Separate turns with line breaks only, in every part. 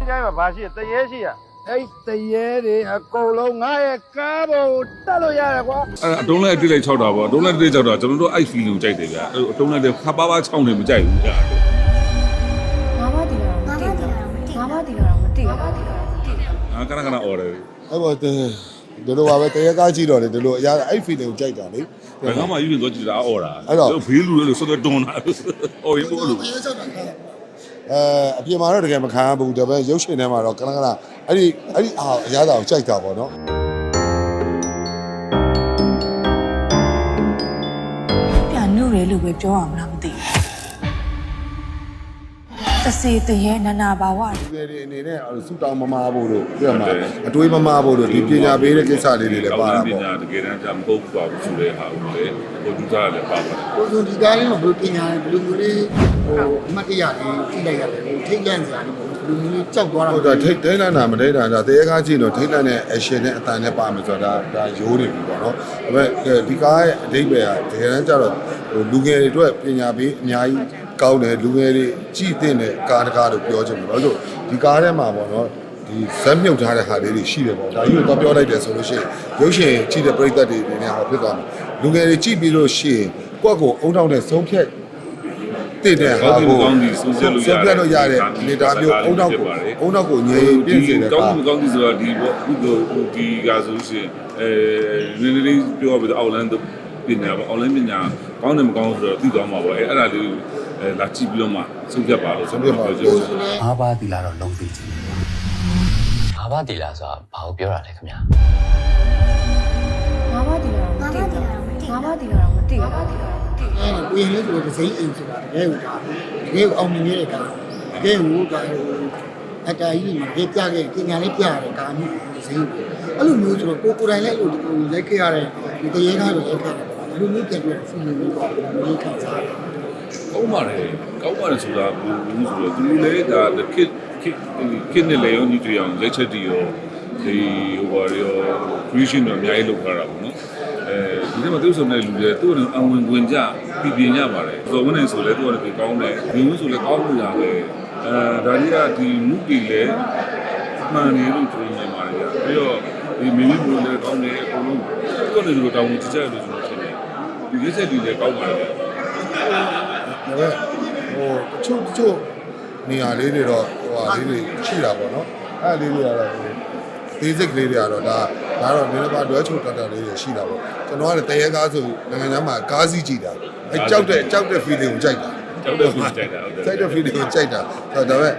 ဒီတိုင်းမှာဘာရှိတရေရှိရ
အဲ့တရေတွေအကုန်လုံးငါရဲ့ကားပေါ်ကိုတက်လို့ရတယ်ကွာ
အဲ့အတုံးလိုက်အတိလိုက်6တာပေါ့အတုံးလိုက်အတိလိုက်6တာကျွန်တော်တို့အဲ့ feeling ကိုကြိုက်တယ်ဗျာအဲ့အတုံးလိုက်ခပ်ပါးပါး6နေမကြိုက်ဘူးဗျာ
ငါမတီတာမတီတာငါမတီတာမတီတာမတီတာမတီတာ
အာကနကန order
အဲ့ပေါ်ဒီလိုပါပဲတရေကားကြည့်တော့လေဒီလိုအရာအဲ့ feeling ကိုကြိုက်တာလေ
ဘယ်ကမှယူရင်တော့ကြည့်တာ order
အဲ့တော့
ဘေးလူတွေလို့စောစောတွန်းတာအော်ရင်ဘောလို့
အဲအပြင်မှာတော့တကယ်မခံရဘူးဒါပေမဲ့ရုပ်ရှင်ထဲမှာတော့ကနကနအဲ့ဒီအဲ့ဒီအာအရာသာကိုကြိုက်တာပေါ့နော်
ပြန်နုရဲလို့ပဲပြောအောင်လားမသိဘူးတစေတရေနနာဘာဝ
ဒီတွေအနေနဲ့ဆူတောင်းမမာဖို့လို့ပြောမှာအတွေးမမာဖို့လို့ဒီပညာပေးတဲ့ကိစ္စလေးတွေလည်းပါတာ
ပ
ပေါ့
ညာတကယ်တမ်းကျမဟုတ်ပါဘူးဆိုတဲ့ဟာကိုလေ ဟိုဒုသားလည်းပါပါတယ်
ကိုယ်ဆိုဒီကားလေးမှာဘယ်လိုပညာလဲဘယ်လိုမျိုးလေးဟိုအမှတ်တရလေးကြည့်လိုက်ရတယ်ဟိုထိတ်လန့်စရာလေးပေါ့ဘယ်လိုမျိုးလေးကြောက်သွားတာ
ဟုတ်တယ်ထိတ်ထိတ်လန့်တာမထိတ်တာဒါတရေကားကြည့်တော့ထိတ်လန့်တဲ့ action နဲ့အတန်နဲ့ပါမယ်ဆိုတော့ဒါဒါရိုးနေပြီပေါ့နော်ဒါပေမဲ့ဒီကားရဲ့အဓိပ္ပာယ်ကတကယ်တမ်းကျတော့ဟိုလူငယ်တွေအတွက်ပညာပေးအများကြီးကောင်းတယ်လူငယ်တွေကြည့်တဲ့ကားတကားလို့ပြောချင်တယ်ဘာလို့ဒီကားထဲမှာပေါ့နော် ဒီဇက်မြုပ်ထားတဲ့ဟာလေးတွေရှိတယ်ပေါ့ဒါကြီးကိုတော့ပြောလိုက်တယ်ဆိုလို့ရှိရင်ရုပ်ရှင်ကြည့်တဲ့ပရိသတ်တွေအနေနဲ့ဟောဖြစ်သွားမယ်လူငယ်တွေကြည့်ပြီးလို့ရှိရင်ကိုယ့်ကိုယ်အုံထောင်းတဲ့ဆုံးဖြတ်တည်တဲ့ဟာကိုဆုံးဖြတ်လို့ရတဲ့အနေဒါမျိုးအုံထောင်းကိုအုံထောင်းကိုငြိမ်ပြည့်စေတဲ့
ကော
ကား
င်းကောင်းဒီဆိုတာဒီပေါ့အခုတို့ဒီကဆိုရှင်အဲနည်းနည်းလေးပြောပြတော့အောက်လန်းပညာပေါ့အောက်လန်းပညာကောင်းတယ်မကောင်းဆိုတော့သိသွားမှာပေါ့အဲအဲ့ဒါလေးအဲလာကြည့်ပြီးတော့မှဆုံးဖြတ်ပါလို့ဆုံးဖြတ်ပါလို့
ကိုယ်ဆိုလည်း
ငါးပါးတီလာတော့လုံးသိချင် တယ်
ငါးပါးတီလာဆိုတာဘာကိုပြောတာလဲခင်ဗျာ
ငါမတီတာမတီတာငါမတီတာမတီတာမတီတာမတီတာ
အဲ့ဒါကိုရင်လေးဆိုတော့ဒစိမ့်အိမ်ဆိုတာတကယ်ကိုဒါတကယ်ကိုအောင်မြင်နေတဲ့ကားတကယ်ကိုဒါဟိုအတားကြီးမှာပြပြခဲ့ပညာလေးပြရတယ်ကာမျိုးဒစိမ့်အဲ့လိုမျိုးဆိုတော့ကိုကိုယ်တိုင်လည်းအဲ့လိုဟိုလိုက်ခဲ့ရတဲ့ဒီတရေကားလိုလိုက်ခဲ့တယ်ပေါ့ဘယ်လိုမျိုးပြန်ပြီးဖီလင်းလေးပေါ့ဘယ်လိုမျိုးခံစားရလဲ
ကောင်းပါတယ်ကောင်းပါတယ်ဆိုတာဘူးဆိုတော့သူလည်းဒါခစ်ခစ်ခစ်နဲ့လေရောညီတူအောင်လက်ချက်တီရောဒီဟိုဘာရော creation တော့အများကြီးလုပ်ထားတာပေါ့နော်အဲဒီနေ့မှာသူ့ဆုံတဲ့လူတွေသူ့ကိုအဝင်ဝင်ကြပြည်ပြင်းကြပါတယ်ဇော်ဝင်းနေဆိုလဲသူ့ကလည်းကောင်းတယ်ဒီဝင်းဆိုလည်းကောင်းလို့ရတယ်အဲဒါကြီးကဒီမုတီလည်းမှန်တယ်လို့ပြောနေပါတယ်ဗျပြီးတော့ဒီမင်းမီဘလိုလည်းကောင်းတယ်အကုန်လုံးသူ့ကလည်းဒီလိုတောင်းချချက်လို့ကျွန်တော်ထင်တယ်ဒီကိစ္စတွေလည်းကောင်းပါတယ်ဗျ
ဒါပေမဲ့ဟိုတချို့တချို့နေရာလေးတွေတော့ဟိုဟာလေးတွေရှိတာပေါ့နော်အဲ့လေးတွေကတော့ဟို basic လေးတွေကတော့ဒါဒါတော့နည်းနည်းပါလွဲချိုတတ်တာလေးတွေရှိတာပေါ့ကျွန်တော်ကလည်းတရေကားဆိုနိုင်ငံခြားမှာကားစီးကြည့်တာအဲကြောက်တဲ့ကြောက်တဲ့ feeling ကိုကြိုက်တာ
ကြောက်တဲ့ feeling ကြိုက်တာဟုတ်တယ်
ကြိုက်တဲ့ feeling ကိုကြိုက်တာဒါပေမဲ့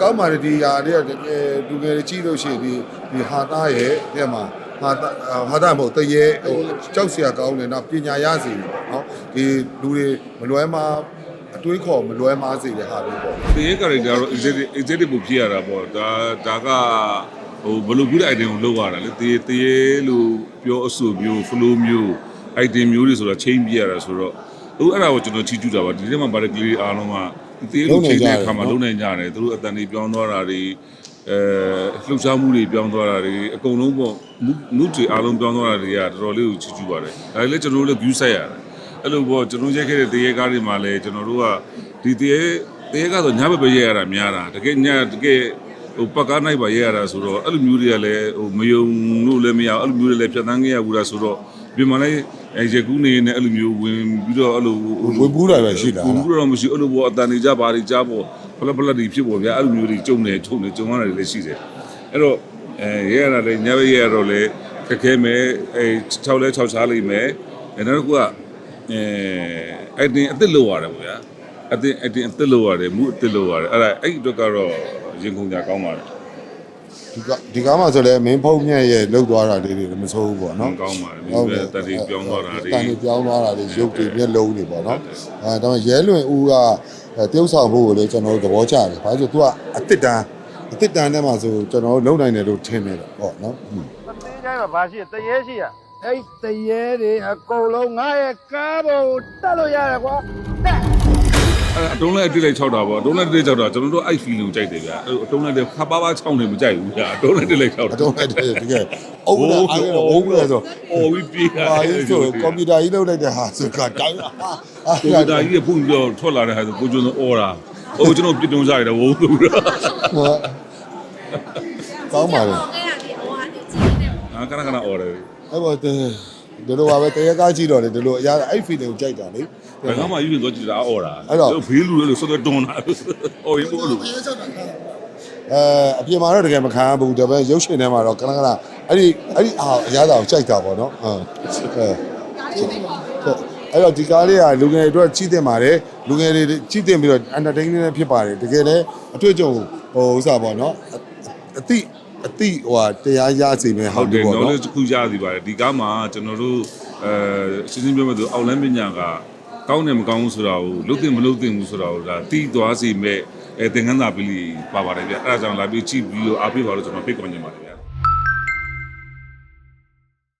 ကောင်းပါတယ်ဒီဟာတွေကတကယ်လူငယ်တွေကြည့်လို့ရှိရင်ဒီဒီဟာသားရဲ့တဲ့မှာဟာသားဟာသားမဟုတ်တရေဟိုကြောက်စရာကောင်းတယ်နော်ပညာရစီပေါ့နော်ဒီလူတွေမလွဲမှာအ တွေးခေါ်မလွဲမားစေတဲ့ဟာမျိုးပေါ့
တရေ character ကတော့ executive executive ကိုဖြစ်ရတာပေါ့ဒါဒါကဟိုဘယ်လိုပြတဲ့ item ကိုလုပ်ရတာလဲတရေတရေလို့ပြောအဆိုမျိုး flow မျိုး item မျိုးတွေဆိုတာ change ပြရတာဆိုတော့ဟိုအဲ့ဒါကိုကျွန်တော်ချီးကျူးတာပါဒီနေ့မှာဗာတဲ့ကလေးအားလုံးကတရေလို့ချိန်တဲ့အခါမှာလုံးနိုင်ကြတယ်သူတို့အတန်တွေပြောင်းသွားတာတွေအဲလှုပ်ရှားမှုတွေပြောင်းသွားတာတွေအကုန်လုံးပေါ့နုတွေအားလုံးပြောင်းသွားတာတွေကတော်တော်လေးကိုချီးကျူးပါတယ်ဒါလည်းကျွန်တော်တို့လည်း view ဆက်ရတယ် အဲ့လိုပေါ့ကျွန်တော်ရိုက်ခဲ့တဲ့တရေကားတွေမှာလည်းကျွန်တော်တို့ကဒီတရေတရေကားဆိုညဘက်ပဲရိုက်ရတာများတာတကယ်ညတကယ်ဟိုပတ်ကားနိုင်ပါရိုက်ရတာဆိုတော့အဲ့လိုမျိုးတွေကလည်းဟိုမယုံလို့လည်းမရအောင်အဲ့လိုမျိုးတွေလည်းဖြတ်သန်းခဲ့ရဘူးလားဆိုတော့ဒီမှာလည်းအဲရကူးနေနေအဲ့လိုမျိုးဝင်ပြီးတော့အဲ့လို
ဝင်ပူးတာပဲရှိတာ
ဝင်ပူးတော့မရှိအဲ့လိုပေါ့အတန်နေကြပါတွေကြားပေါ့ဖလဖလတွေဖြစ်ပေါ်ဗျာအဲ့လိုမျိုးတွေကြုံနေထုံနေကြုံရတာတွေလည်းရှိတယ်အဲ့တော့အဲရဲရတာလည်းညဘက်ရဲရတော့လည်းခက်ခဲမယ်အဲ6လဲ6ချားလိမ့်မယ်အဲနောက်တစ်ခုက အဲအဲ့တင်အစ်စ်လို့ရတယ်ပေါ့ဗျာအတင်အတင်အစ်စ်လို့ရတယ်မူအစ်စ်လို့ရတယ်အဲ့ဒါအဲ့ဒီအတွက်ကတော့ရင်ခုန်ကြကောင်းပါတယ်
ဒီကဒီကားမှာဆိုလဲမင်းဖုံးမြက်ရဲ့လှုပ်သွားတာလေးတွေလည်းမဆိုးဘူးပေါ့နော်
ကောင်းပါတယ်ဒီပဲတတိပြောင်းသွားတာတွေ
တန်တွေပြောင်းသွားတာတွေရုပ်တွေမျက်လုံးတွေပေါ့နော်အဲဒါပေမဲ့ရဲလွင်ဦးကတရုပ်ဆောင်ဖို့ကိုလည်းကျွန်တော်တို့သဘောကျတယ်ဘာလို့ဆို तू ကအတစ်တန်းအတစ်တန်းထဲမှာဆိုကျွန်တော်တို့လုံနိုင်တယ်လို့ထင်နေတယ်ပေါ့နော်
ဒီတိုင်းမှာဘာရှိတရေရှိရ
အဲ့တရေတွေအကုန်လုံးငါရဲ့ကားပေါ်ကိုတက်လို့ရတယ်ကွာတက်
အဲ့အတုံးလိုက်အတိလိုက်6တာပေါ့အတုံးလိုက်အတိလိုက်6တာကျွန်တော်တို့အဲ့ feeling ကိုကြိုက်တယ်ဗျာအဲ့အတုံးလိုက်ခပ်ပါးပါး6နေမကြိုက်ဘူးဗျာအတုံးလိုက်အတိလိုက်6တာ
အတော့လိုက်တယ်တကယ်အုပ်လာအဲ့ဒါအုပ်လာဆို
အော်ပြီးပြေးတာ
ဟာကြီးဆိုကွန်ပျူတာကြီးလုပ်လိုက်တဲ့ဟာဆိုကတိုင်းဟာ
ကွန်ပျူတာကြီးကဖုန်ပြီးတော့ထွက်လာတဲ့ဟာဆိုကိုကျွန်းအော်တာဟိုကျွန်တော်ပြစ်တုံးစားရတယ်ဝုန်းလို့တော့
ဟိုကောင်းပါလေ
ငါကနကနអော်တယ်
အဲ့ပေါ်ဒီလိုပါပဲတရေကားကြည့်တော့လေဒီလိုအရာအဲ့ feeling ကိုကြိုက်တာလေ
ဘယ်ကမှယူရင်တော့ကြည့်တာអော်တာ
အဲ့တော့
ဘေးလူတွေလို့စောစောတွန်းတာអော်ရင်ပို့လို့
ဘယ်ရောက်တာလဲ
အဲအပြင်မှာတော့တကယ်မခံရဘူးဒါပေမဲ့ရုပ်ရှင်ထဲမှာတော့ကနကနအဲ့ဒီအဲ့ဒီအာအရာသာကိုကြိုက်တာပေါ့နော်ဟုတ်အဲအဲ့တော့ဒီကားလေးကလူငယ်တွေအတွက်ကြီးတင်ပါတယ်လူငယ်တွေကြီးတင်ပြီးတော့ entertainment လည်းဖြစ်ပါတယ်တကယ်လည်းအတွေ့အကြုံဟိုဥစ္စာပေါ့နော်အတိ အတိဟိုဟာတရားရစီမယ်ဟု
ဟုတ်တ်တယ်
တယ်ပေါ့
နော်
နော်
လည်းတစ်ခုရစီပါတယ်ဒီကားမှာကျွန်တော်တို့အဲရှင်းရှင်းပြောမယ်ဆိုအောက်လန်းပညာကကောင်းတယ်မကောင်းဘူးဆိုတာကိုလုတ်တင်မလုတ်တင်ဘူးဆိုတာကိုဒါတီးသွားစီမဲ့အဲသင်္ကန်းသာပလီပါပါတယ်ဗျအဲ့ဒါကြောင့်လာပြီးကြည့်ပြီးတော့အားပေးပါလို့ကျွန်တော်ဖိတ်ခေါ်နေပါတယ်ဗျ